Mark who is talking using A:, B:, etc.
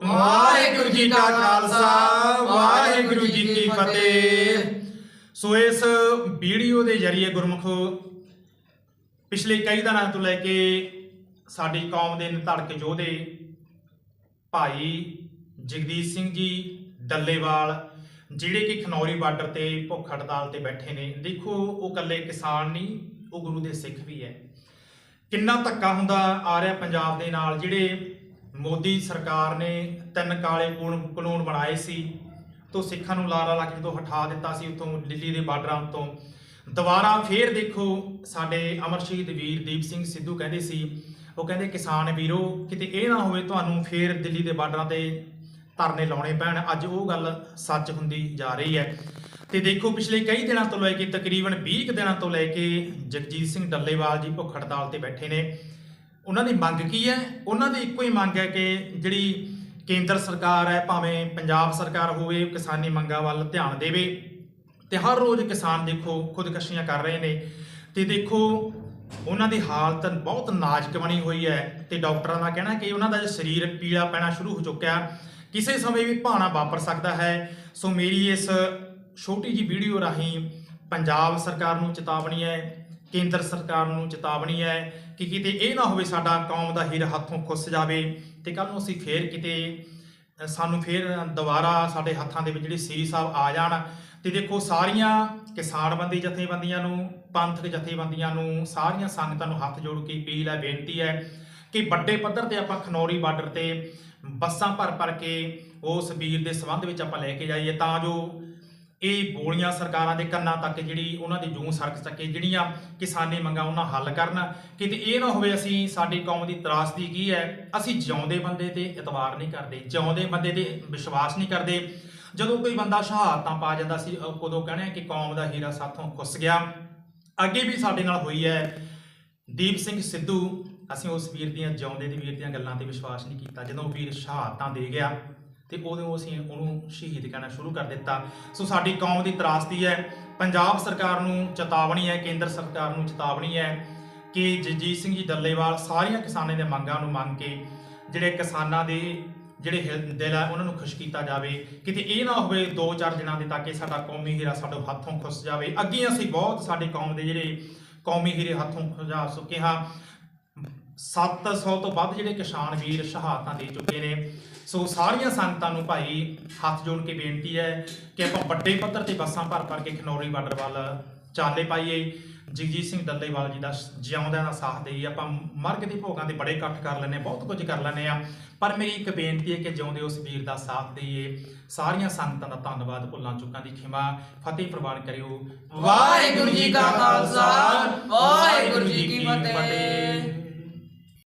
A: ਵਾਹਿਗੁਰੂ ਜੀ ਕਾ ਖਾਲਸਾ, ਵਾਹਿਗੁਰੂ ਜੀ ਕੀ ਫਤਿਹ। ਸੋ ਇਸ ਵੀਡੀਓ ਦੇ ਜ਼ਰੀਏ ਗੁਰਮੁਖ ਪਿਛਲੇ ਕਈ ਦਿਨਾਂ ਤੋਂ ਲੈ ਕੇ ਸਾਡੀ ਕੌਮ ਦੇ ਨਿਧੜਕ ਯੋਧੇ ਭਾਈ ਜਗਦੀਸ਼ ਸਿੰਘ ਜੀ ਡੱਲੇਵਾਲ, ਜਿਹੜੇ ਕਿ ਖਨੌਰੀ ਬਾਰਡਰ ਤੇ ਭੁੱਖ ਹੜਤਾਲ ਤੇ ਬੈਠੇ ਨੇ, ਦੇਖੋ ਉਹ ਇਕੱਲੇ ਕਿਸਾਨ ਨਹੀਂ, ਉਹ ਗੁਰੂ ਦੇ ਸਿੱਖ ਵੀ ਹੈ। ਕਿੰਨਾ ਧੱਕਾ ਹੁੰਦਾ ਆ ਰਿਹਾ ਪੰਜਾਬ ਦੇ ਨਾਲ, ਜਿਹੜੇ ਮੋਦੀ ਸਰਕਾਰ ਨੇ ਤਿੰਨ ਕਾਲੇ ਕਾਨੂੰਨ ਕਾਨੂੰਨ ਬਣਾਏ ਸੀ, ਤੋਂ ਸਿੱਖਾਂ ਨੂੰ ਲਾਰਾ ਲਾ ਕੇ ਤੋਂ ਹਟਾ ਦਿੱਤਾ ਸੀ ਉਤੋਂ ਦਿੱਲੀ ਦੇ ਬਾਰਡਰਾਂ ਤੋਂ ਦੁਬਾਰਾ ਫੇਰ ਦੇਖੋ, ਸਾਡੇ ਅਮਰ ਸ਼ਹੀਦ ਵੀਰ ਦੀਪ ਸਿੰਘ ਸਿੱਧੂ ਕਹਿੰਦੇ ਸੀ, ਉਹ ਕਹਿੰਦੇ, ਕਿਸਾਨ ਵੀਰੋ, ਕਿਤੇ ਇਹ ਨਾ ਹੋਵੇ ਤੁਹਾਨੂੰ ਫੇਰ ਦਿੱਲੀ ਦੇ ਬਾਰਡਰਾਂ ਤੇ ਧਰਨੇ ਲਾਉਣੇ ਪੈਣ। ਅੱਜ ਉਹ ਗੱਲ ਸੱਚ ਹੁੰਦੀ ਜਾ ਰਹੀ ਹੈ। ਤੇ ਦੇਖੋ, ਪਿਛਲੇ ਕਈ ਦਿਨਾਂ ਤੋਂ ਲੈ ਕੇ ਤਕਰੀਬਨ 20 ਕੁ ਦਿਨਾਂ ਤੋਂ ਲੈ ਕੇ ਜਗਜੀਤ ਸਿੰਘ ਡੱਲੇਵਾਲ ਜੀ ਭੁੱਖ ਹੜਤਾਲ ਤੇ ਬੈਠੇ ਨੇ। ਉਹਨਾਂ ਦੀ ਮੰਗ ਕੀ ਹੈ? ਉਹਨਾਂ ਦੀ ਇੱਕੋ ਹੀ ਮੰਗ ਹੈ ਕਿ ਜਿਹੜੀ ਕੇਂਦਰ ਸਰਕਾਰ ਹੈ, ਭਾਵੇਂ ਪੰਜਾਬ ਸਰਕਾਰ ਹੋਵੇ, ਕਿਸਾਨੀ ਮੰਗਾਂ ਵੱਲ ਧਿਆਨ ਦੇਵੇ ਤੇ ਹਰ ਰੋਜ਼ ਕਿਸਾਨ ਦੇਖੋ ਖੁਦਕਸ਼ੀਆਂ ਕਰ ਰਹੇ ਨੇ। ਤੇ ਦੇਖੋ, ਉਹਨਾਂ ਦੀ ਹਾਲਤ ਬਹੁਤ ਨਾਜ਼ੁਕ ਬਣੀ ਹੋਈ ਹੈ ਤੇ ਡਾਕਟਰਾਂ ਦਾ ਕਹਿਣਾ ਕਿ ਉਹਨਾਂ ਦਾ ਸਰੀਰ ਪੀਲਾ ਪੈਣਾ ਸ਼ੁਰੂ ਹੋ ਚੁੱਕਿਆ। ਕਿਸੇ ਸਮੇਂ ਵੀ ਭਾਣਾ ਵਾਪਰ ਸਕਦਾ ਹੈ। ਸੋ ਮੇਰੀ ਇਸ ਛੋਟੀ ਜੀ ਵੀਡੀਓ ਰਾਹੀਂ ਪੰਜਾਬ ਸਰਕਾਰ ਨੂੰ ਚੇਤਾਵਨੀ ਹੈ ਕੇਂਦਰ ਸਰਕਾਰ ਨੂੰ ਚੇਤਾਵਨੀ ਹੈ ਕਿ ਕਿਤੇ ਇਹ ਨਾ ਹੋਵੇ ਸਾਡਾ ਕੌਮ ਦਾ ਹੀਰ ਹੱਥੋਂ ਖੁੱਸ ਜਾਵੇ ਤੇ ਕੱਲ ਨੂੰ ਅਸੀਂ ਫੇਰ ਕਿਤੇ ਸਾਨੂੰ ਫੇਰ ਦੁਬਾਰਾ ਸਾਡੇ ਹੱਥਾਂ ਦੇ ਵਿੱਚ ਜਿਹੜੇ ਸੀ ਸਾਹਿਬ ਆ ਜਾਣ ਤੇ ਦੇਖੋ ਸਾਰੀਆਂ ਕਿਸਾਨ ਬੰਦੀ ਜਥੇਬੰਦੀਆਂ ਨੂੰ, ਪੰਥਕ ਜਥੇਬੰਦੀਆਂ ਨੂੰ, ਸਾਰੀਆਂ ਸੰਗਤਾਂ ਨੂੰ ਹੱਥ ਜੋੜ ਕੇ ਅਪੀਲ ਹੈ, ਬੇਨਤੀ ਹੈ ਕਿ ਵੱਡੇ ਪੱਧਰ ਤੇ ਆਪਾਂ ਖਨੌਰੀ ਬਾਰਡਰ ਤੇ ਬੱਸਾਂ ਭਰ ਭਰ ਕੇ ਉਸ ਵੀਰ ਦੇ ਸੰਬੰਧ ਵਿੱਚ ਆਪਾਂ ਲੈ ਕੇ ਜਾਈਏ ਤਾਂ ਜੋ ਇਹ ਬੋਲੀਆਂ ਸਰਕਾਰਾਂ ਦੇ ਕੰਨਾਂ ਤੱਕ ਜਿਹੜੀ ਉਹਨਾਂ ਦੀ ਜੂੰ ਸਰਕ ਸਕੇ ਜਿਹੜੀਆਂ ਕਿਸਾਨੀ ਮੰਗਾਂ ਉਹਨਾਂ ਹੱਲ ਕਰਨ। ਕਿਤੇ ਇਹ ਨਾ ਹੋਵੇ ਅਸੀਂ, ਸਾਡੀ ਕੌਮ ਦੀ ਤਰਾਸਦੀ ਕੀ ਹੈ? ਅਸੀਂ ਜਿਉਂਦੇ ਬੰਦੇ ਤੇ ਇਤਵਾਰ ਨਹੀਂ ਕਰਦੇ, ਜਿਉਂਦੇ ਬੰਦੇ ਤੇ ਵਿਸ਼ਵਾਸ ਨਹੀਂ ਕਰਦੇ। ਜਦੋਂ ਕੋਈ ਬੰਦਾ ਸ਼ਹਾਦਤਾਂ ਪਾ ਜਾਂਦਾ ਸੀ ਉਦੋਂ ਕਹਿੰਦੇ ਕਿ ਕੌਮ ਦਾ ਹੀਰਾ ਸਾਥੋਂ ਖੁੱਸ ਗਿਆ। ਅੱਗੇ ਵੀ ਸਾਡੇ ਨਾਲ ਹੋਈ ਹੈ। ਦੀਪ ਸਿੰਘ ਸਿੱਧੂ, ਅਸੀਂ ਉਸ ਵੀਰ ਦੀਆਂ, ਜਿਉਂਦੇ ਦੇ ਵੀਰ ਦੀਆਂ ਗੱਲਾਂ ਤੇ ਵਿਸ਼ਵਾਸ ਨਹੀਂ ਕੀਤਾ। ਜਦੋਂ ਵੀਰ ਸ਼ਹਾਦਤਾਂ ਦੇ ਗਿਆ ਤੇ ਉਦੋਂ ਅਸੀਂ ਉਹਨੂੰ ਸ਼ਹੀਦ ਕਹਿਣਾ ਸ਼ੁਰੂ ਕਰ ਦਿੱਤਾ। ਸੋ ਸਾਡੀ ਕੌਮ ਦੀ ਤਰਾਸਦੀ ਹੈ। ਪੰਜਾਬ ਸਰਕਾਰ ਨੂੰ ਚੇਤਾਵਨੀ ਹੈ, ਕੇਂਦਰ ਸਰਕਾਰ ਨੂੰ ਚੇਤਾਵਨੀ ਹੈ ਕਿ ਜਗਜੀਤ ਸਿੰਘ ਜੀ ਡੱਲੇਵਾਲ ਸਾਰੀਆਂ ਕਿਸਾਨਾਂ ਦੀਆਂ ਮੰਗਾਂ ਨੂੰ ਮੰਗ ਕੇ ਜਿਹੜੇ ਕਿਸਾਨਾਂ ਦੇ ਜਿਹੜੇ ਹਿਲ- ਦਿਲ ਹੈ ਉਹਨਾਂ ਨੂੰ ਖੁਸ਼ ਕੀਤਾ ਜਾਵੇ। ਕਿਤੇ ਇਹ ਨਾ ਹੋਵੇ 2-4 ਦਿਨਾਂ ਦੇ ਤੱਕ ਕਿ ਸਾਡਾ ਕੌਮੀ ਹੀਰਾ ਸਾਡੇ ਹੱਥੋਂ ਖੁੱਸ ਜਾਵੇ। ਅੱਗੇ ਅਸੀਂ ਬਹੁਤ ਸਾਡੇ ਕੌਮ ਦੇ ਜਿਹੜੇ ਕੌਮੀ ਹੀਰੇ ਹੱਥੋਂ ਖੁਜਾ ਚੁੱਕੇ ਹਾਂ। 700 ਤੋਂ ਵੱਧ ਜਿਹੜੇ ਕਿਸਾਨ ਵੀਰ ਸ਼ਹਾਦਤਾਂ ਦੇ ਚੁੱਕੇ ਨੇ। ਸੋ ਸਾਰੀਆਂ ਸੰਗਤਾਂ ਨੂੰ ਭਾਈ ਹੱਥ ਜੋੜ ਕੇ ਬੇਨਤੀ ਹੈ ਕਿ ਆਪਾਂ ਵੱਡੇ ਪੱਧਰ ਤੇ ਬੱਸਾਂ ਭਰ ਭਰ ਕੇ ਖਨੌਰੀ ਬਾਰਡਰ ਵੱਲ ਚਾਲੇ ਪਾਈਏ। ਜਗਜੀਤ ਸਿੰਘ ਡੱਲੇਵਾਲ ਜੀ ਦਾ ਜਿਉਂਦਿਆਂ ਦਾ ਸਾਥ ਦੇਈਏ। ਆਪਾਂ ਮਰਗ ਦੇ ਭੋਗਾਂ ਦੇ ਬੜੇ ਇਕੱਠ ਕਰ ਲੈਨੇ ਬਹੁਤ ਕੁਝ ਕਰ ਲੈਨੇ ਆ ਪਰ ਮੇਰੀ ਇੱਕ ਬੇਨਤੀ ਹੈ ਕਿ ਜਿਉਂਦੇ ਉਸ ਵੀਰ ਦਾ ਸਾਥ ਦੇਈਏ। ਸਾਰੀਆਂ ਸੰਗਤਾਂ ਦਾ ਧੰਨਵਾਦ ਭੁੱਲਾਂ ਚੁੱਕਾਂ ਦੀ ਖਿਮਾ। ਫਤਿਹ ਪ੍ਰਵਾਨ ਕਰਿਓ।
B: ਵਾਹਿਗੁਰੂ ਜੀ ਕਾ ਖਾਲਸਾ